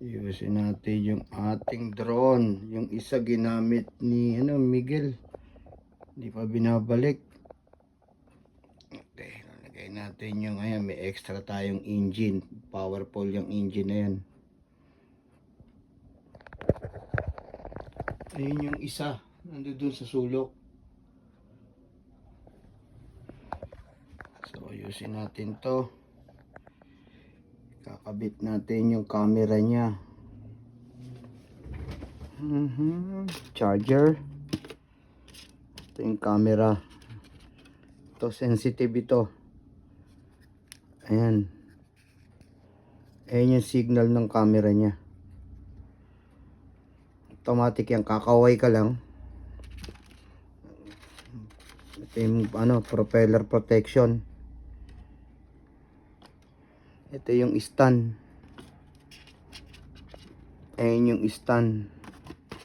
Ayusin natin yung ating drone. Yung isa ginamit ni ano, Miguel. Hindi pa binabalik. Okay, lalagay natin yung ayan, may extra tayong engine. Powerful yung engine na yan. Ayun yung isa. Nandun sa sulok. So, ayusin natin to. Kakabit natin yung camera niya. Mhm. Charger. Ito yung camera. Ito, sensitive ito. Ayan. Ayan yung signal ng camera niya. Automatic yan. Kakaway ka lang. Ito yung ano, propeller protection. Ito yung stand. Ayan yung stand.